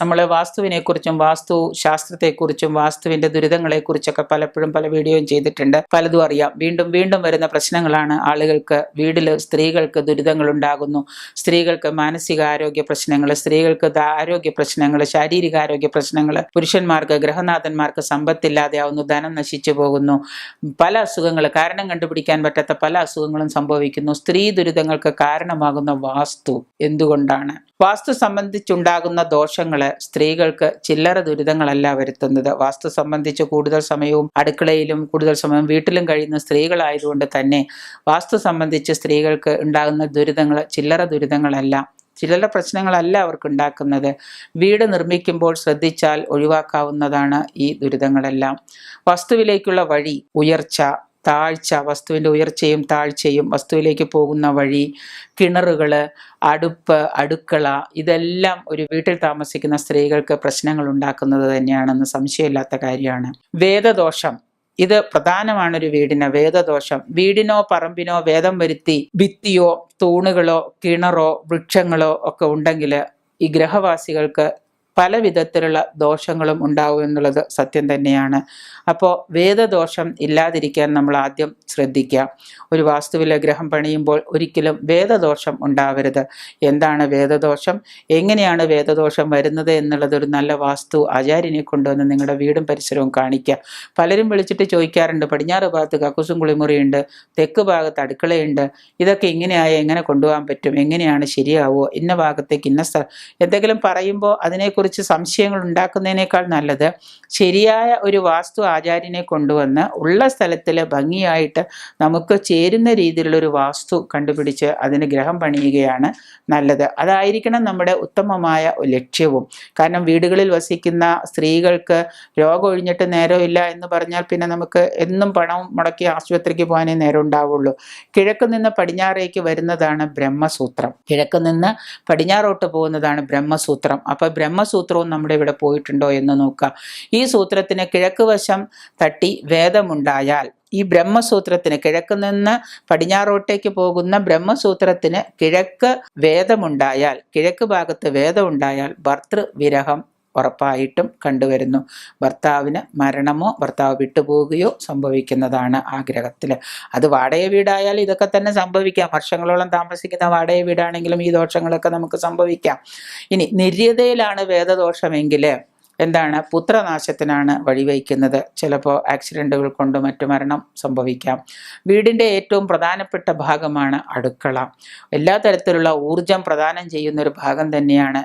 നമ്മൾ വാസ്തുവിനെക്കുറിച്ചും വാസ്തു ശാസ്ത്രത്തെക്കുറിച്ചും വാസ്തുവിന്റെ ദുരിതങ്ങളെക്കുറിച്ചൊക്കെ പലപ്പോഴും പല വീഡിയോയും ചെയ്തിട്ടുണ്ട്. പലതും അറിയാം. വീണ്ടും വീണ്ടും വരുന്ന പ്രശ്നങ്ങളാണ് ആളുകൾക്ക് വീട്ടിൽ സ്ത്രീകൾക്ക് ദുരിതങ്ങൾ ഉണ്ടാകുന്നു സ്ത്രീകൾക്ക് മാനസിക ആരോഗ്യ പ്രശ്നങ്ങൾ സ്ത്രീകൾക്ക് ആരോഗ്യ പ്രശ്നങ്ങൾ ശാരീരിക ആരോഗ്യ പ്രശ്നങ്ങൾ പുരുഷന്മാർക്ക് ഗ്രഹനാഥന്മാർക്ക് സമ്പത്തില്ലാതെയാവുന്നു ധനം നശിച്ചു പോകുന്നു. പല അസുഖങ്ങൾ കാരണം കണ്ടുപിടിക്കാൻ പറ്റാത്ത പല അസുഖങ്ങളും സംഭവിക്കുന്നു. സ്ത്രീ ദുരിതങ്ങൾക്ക് കാരണമാകുന്ന വാസ്തു എന്തുകൊണ്ടാണ്? വാസ്തു സംബന്ധിച്ചുണ്ടാകുന്ന ദോഷങ്ങൾ സ്ത്രീകൾക്ക് ചില്ലറ ദുരിതങ്ങളല്ല വരുത്തുന്നത്. വാസ്തു സംബന്ധിച്ച് കൂടുതൽ സമയവും അടുക്കളയിലും കൂടുതൽ സമയം വീട്ടിലും കഴിയുന്ന സ്ത്രീകളായതുകൊണ്ട് തന്നെ വാസ്തു സംബന്ധിച്ച് സ്ത്രീകൾക്ക് ഉണ്ടാകുന്ന ദുരിതങ്ങൾ ചില്ലറ ദുരിതങ്ങളല്ല ചില പ്രശ്നങ്ങളല്ല അവർക്ക് ഉണ്ടാക്കുന്നത്. വീട് നിർമ്മിക്കുമ്പോൾ ശ്രദ്ധിച്ചാൽ ഒഴിവാക്കാവുന്നതാണ് ഈ ദുരിതങ്ങളെല്ലാം. വസ്തുവിലേക്കുള്ള വഴി ഉയർച്ച താഴ്ച വസ്തുവിന്റെ ഉയർച്ചയും താഴ്ചയും വസ്തുവിലേക്ക് പോകുന്ന വഴി കിണറുകൾ അടുപ്പ് അടുക്കള ഇതെല്ലാം ഒരു വീട്ടിൽ താമസിക്കുന്ന സ്ത്രീകൾക്ക് പ്രശ്നങ്ങൾ ഉണ്ടാക്കുന്നത് തന്നെയാണെന്ന് സംശയമില്ലാത്ത കാര്യമാണ്. വേദദോഷം. ഇത് പ്രധാനമാണ് ഒരു വീടിന് വേദദോഷം. വീടിനോ പറമ്പിനോ വേദം വരുത്തി ഭിത്തിയോ തൂണുകളോ കിണറോ വൃക്ഷങ്ങളോ ഒക്കെ ഉണ്ടെങ്കിൽ ഈ ഗ്രഹവാസികൾക്ക് പല വിധത്തിലുള്ള ദോഷങ്ങളും ഉണ്ടാവും എന്നുള്ളത് സത്യം തന്നെയാണ്. അപ്പോൾ വേദദോഷം ഇല്ലാതിരിക്കാൻ നമ്മൾ ആദ്യം ശ്രദ്ധിക്കുക. ഒരു വാസ്തുവിലെ ഗ്രഹം പണിയുമ്പോൾ ഒരിക്കലും വേദദോഷം ഉണ്ടാവരുത്. എന്താണ് വേദദോഷം? എങ്ങനെയാണ് വേദദോഷം വരുന്നത് എന്നുള്ളത് ഒരു നല്ല വാസ്തു ആചാര്യനെ കൊണ്ടുവന്ന് നിങ്ങളുടെ വീടും പരിസരവും കാണിക്കുക. പലരും വിളിച്ചിട്ട് ചോദിക്കാറുണ്ട് പടിഞ്ഞാറ് ഭാഗത്ത് കക്കുസും കുളിമുറിയുണ്ട് തെക്ക് ഭാഗത്ത് അടുക്കളയുണ്ട് ഇതൊക്കെ ഇങ്ങനെയായ എങ്ങനെ കൊണ്ടുപോകാൻ പറ്റും? എങ്ങനെയാണ് ശരിയാവുമോ ഇന്ന ഭാഗത്തേക്ക് ഇന്ന സ്ഥലം എന്തെങ്കിലും പറയുമ്പോൾ അതിനെക്കുറിച്ച് സംശയങ്ങൾ ഉണ്ടാക്കുന്നതിനേക്കാൾ നല്ലത് ശരിയായ ഒരു വാസ്തു ആചാര്യനെ കൊണ്ടുവന്ന് ഉള്ള സ്ഥലത്തിൽ ഭംഗിയായിട്ട് നമുക്ക് ചേരുന്ന രീതിയിലുള്ള ഒരു വാസ്തു കണ്ടുപിടിച്ച് അതിന് ഗ്രഹം പണിയുകയാണ് നല്ലത്. അതായിരിക്കണം നമ്മുടെ ഉത്തമമായ ലക്ഷ്യവും. കാരണം വീടുകളിൽ വസിക്കുന്ന സ്ത്രീകൾക്ക് രോഗം ഒഴിഞ്ഞിട്ട് നേരമില്ല എന്ന് പറഞ്ഞാൽ പിന്നെ നമുക്ക് എന്നും പണം മുടക്കി ആശുപത്രിക്ക് പോകാനേ നേരം ഉണ്ടാവുള്ളൂ. കിഴക്ക് നിന്ന് പടിഞ്ഞാറേക്ക് വരുന്നതാണ് ബ്രഹ്മസൂത്രം. കിഴക്ക് നിന്ന് പടിഞ്ഞാറോട്ട് പോകുന്നതാണ് ബ്രഹ്മസൂത്രം. അപ്പോൾ അപ്പൊ ബ്രഹ്മസൂത്രവും നമ്മുടെ ഇവിടെ പോയിട്ടുണ്ടോ എന്ന് നോക്കുക ഈ സൂത്രത്തിന് കിഴക്ക് വശം തട്ടി വേദമുണ്ടായാൽ ഈ ബ്രഹ്മസൂത്രത്തിന് കിഴക്ക് നിന്ന് പടിഞ്ഞാറോട്ടേക്ക് പോകുന്ന ബ്രഹ്മസൂത്രത്തിന് കിഴക്ക് വേദമുണ്ടായാൽ കിഴക്ക് ഭാഗത്ത് വേദമുണ്ടായാൽ ഭർതൃവിരഹം ഉറപ്പായിട്ടും കണ്ടുവരുന്നു. ഭർത്താവിന് മരണമോ ഭർത്താവ് വിട്ടുപോവുകയോ സംഭവിക്കുന്നതാണ് ആഗ്രഹത്തിൽ അത് വാടക വീടായാലും ഇതൊക്കെ തന്നെ സംഭവിക്കാം. വർഷങ്ങളോളം താമസിക്കുന്ന വാടക വീടാണെങ്കിലും ഈ ദോഷങ്ങളൊക്കെ നമുക്ക് സംഭവിക്കാം. ഇനി നിര്യതയിലാണ് വേദദോഷമെങ്കിൽ എന്താണ് പുത്രനാശത്തിനാണ് വഴിവയ്ക്കുന്നത്. ചിലപ്പോൾ ആക്സിഡന്റുകൾ കൊണ്ട് മറ്റു മരണം സംഭവിക്കാം. വീടിന്റെ ഏറ്റവും പ്രധാനപ്പെട്ട ഭാഗമാണ് അടുക്കള. എല്ലാ തരത്തിലുള്ള ഊർജം പ്രദാനം ചെയ്യുന്ന ഒരു ഭാഗം തന്നെയാണ്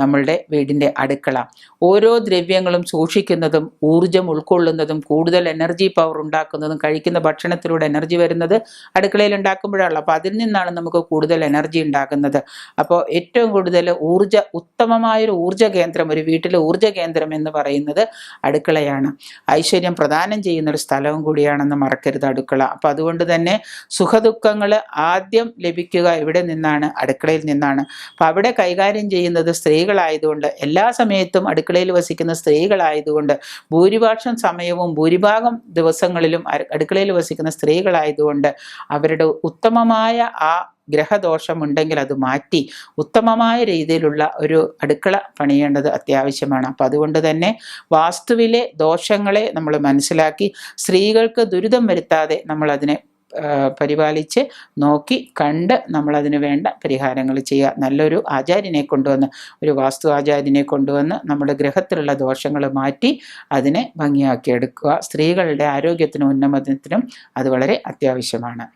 നമ്മളുടെ വീടിന്റെ അടുക്കള. ഓരോ ദ്രവ്യങ്ങളും സൂക്ഷിക്കുന്നതും ഊർജം ഉൾക്കൊള്ളുന്നതും കൂടുതൽ എനർജി പവർ ഉണ്ടാക്കുന്നതും കഴിക്കുന്ന ഭക്ഷണത്തിലൂടെ എനർജി വരുന്നത് അടുക്കളയിൽ ഉണ്ടാക്കുമ്പോഴാണല്ലോ. അപ്പോൾ അതിൽ നിന്നാണ് നമുക്ക് കൂടുതൽ എനർജി ഉണ്ടാക്കുന്നത് അപ്പോൾ ഏറ്റവും കൂടുതൽ ഊർജ ഉത്തമമായൊരു ഊർജ കേന്ദ്രം ഒരു വീട്ടിലെ ഊർജ കേന്ദ്രം എന്ന് പറയുന്നത് അടുക്കളയാണ്. ഐശ്വര്യം പ്രദാനം ചെയ്യുന്ന ഒരു സ്ഥലവും കൂടിയാണെന്ന് മറക്കരുത് അടുക്കള. അപ്പോൾ അതുകൊണ്ട് തന്നെ സുഖദുഃഖങ്ങൾ ആദ്യം ലഭിക്കുക ഇവിടെ നിന്നാണ്? അടുക്കളയിൽ നിന്നാണ്. അപ്പോൾ അവിടെ കൈകാര്യം ചെയ്യുന്നത് സ്ത്രീകളായതുകൊണ്ട് എല്ലാ സമയത്തും അടുക്കളയിൽ വസിക്കുന്ന സ്ത്രീകളായതുകൊണ്ട് ഭൂരിഭാഷം സമയവും ഭൂരിഭാഗം ദിവസങ്ങളിലും അടുക്കളയിൽ വസിക്കുന്ന സ്ത്രീകളായതുകൊണ്ട് അവരുടെ ഉത്തമമായ ആ ഗ്രഹദോഷം ഉണ്ടെങ്കിൽ അത് മാറ്റി ഉത്തമമായ രീതിയിലുള്ള ഒരു അടുക്കള പണിയേണ്ടത് അത്യാവശ്യമാണ്. അപ്പം അതുകൊണ്ട് തന്നെ വാസ്തുവിലെ ദോഷങ്ങളെ നമ്മൾ മനസ്സിലാക്കി സ്ത്രീകൾക്ക് ദുരിതം വരുത്താതെ നമ്മൾ അതിനെ പരിപാലിച്ച് നോക്കി കണ്ട് നമ്മളതിന് വേണ്ട പരിഹാരങ്ങൾ ചെയ്യുക. നല്ലൊരു ആചാര്യനെ കൊണ്ടുവന്ന് ഒരു വാസ്തു ആചാര്യനെ കൊണ്ടുവന്ന് നമ്മുടെ ഗ്രഹത്തിലുള്ള ദോഷങ്ങൾ മാറ്റി അതിനെ ഭംഗിയാക്കിയെടുക്കുക സ്ത്രീകളുടെ ആരോഗ്യത്തിനും ഉന്നമനത്തിനും അത് വളരെ അത്യാവശ്യമാണ്.